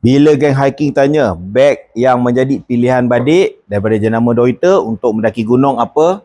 Bila geng hiking tanya beg yang menjadi pilihan badik daripada jenama Doiter untuk mendaki gunung apa?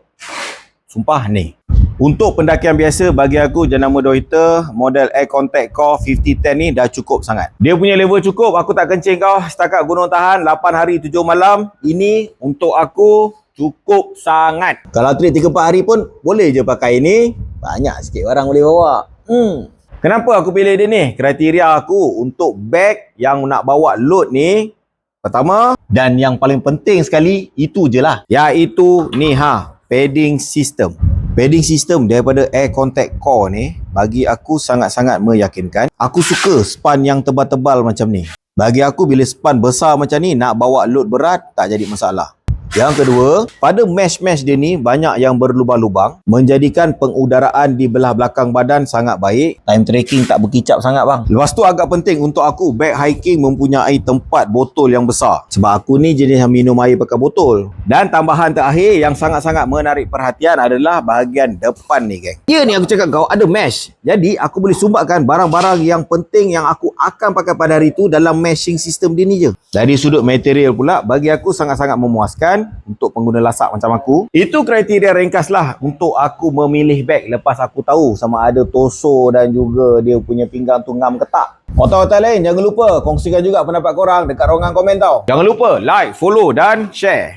Sumpah ni. Untuk pendakian biasa bagi aku jenama Doiter model Air Contact Core 5010 ni dah cukup sangat. Dia punya level cukup, aku tak kencing kau setakat gunung tahan 8 hari 7 malam. Ini untuk aku cukup sangat. Kalau trip 3-4 hari pun boleh je pakai ini. Banyak sikit barang boleh bawa. Hmm. Kenapa aku pilih dia ni? Kriteria aku untuk beg yang nak bawa load ni pertama dan yang paling penting sekali itu je lah. Iaitu ni ha, padding system. Padding system daripada air contact core ni bagi aku sangat-sangat meyakinkan. Aku suka span yang tebal-tebal macam ni. Bagi aku bila span besar macam ni nak bawa load berat tak jadi masalah. Yang kedua, pada mesh-mesh dia ni banyak yang berlubang-lubang menjadikan pengudaraan di belah belakang badan sangat baik. Time tracking tak berkicap sangat bang. Lepas tu agak penting untuk aku bag hiking mempunyai tempat botol yang besar. Sebab aku ni jenis yang minum air pakai botol. Dan tambahan terakhir yang sangat-sangat menarik perhatian adalah bahagian depan ni geng. Ya ni aku cakap kau ada mesh. Jadi aku boleh sumbatkan barang-barang yang penting yang aku akan pakai pada hari tu dalam meshing system dia ni je. Dari sudut material pula bagi aku sangat-sangat memuaskan untuk pengguna lasak macam aku. Itu kriteria ringkas lah untuk aku memilih beg lepas aku tahu sama ada torso dan juga dia punya pinggang tu ngam ke tak. Otak-otak lain jangan lupa kongsikan juga pendapat korang dekat ruangan komen tau. Jangan lupa like, follow dan share.